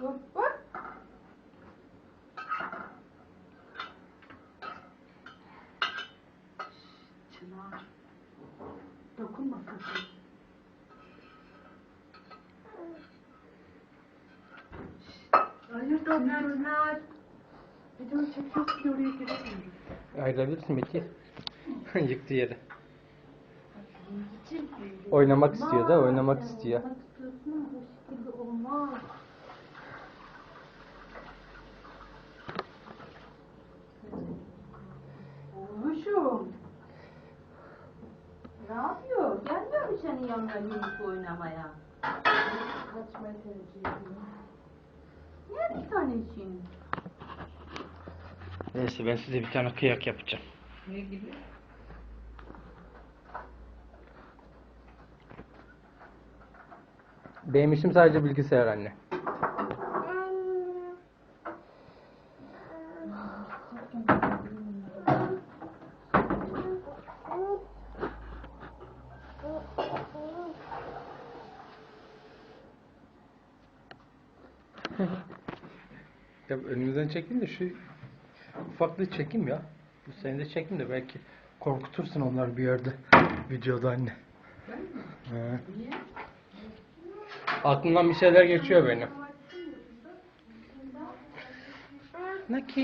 Hop hop. Çınar. Dokunma sakın. Hayır dokunma. Video çekiyorsun oraya giremiyorum. Ayrılabilirsin Betty. Yıktı yere. Oynamak istiyor da oynamak istiyor. Ne yapıyor? Gelmiyor mu senin yanına yumruk oynamaya? Kaçmayı tercih ediyorum. Niye bir tane için? Neyse ben size bir tane kıyak yapacağım. Ne gibi? Benim işim sadece bilgisayar anne. ya önümüzden çekeyim de şu ufaklığı çekeyim ya. Bu seni de çekeyim de belki korkutursun onlar bir yerde videoda anne. He. Aklımdan bir şeyler geçiyor benim. Ne ki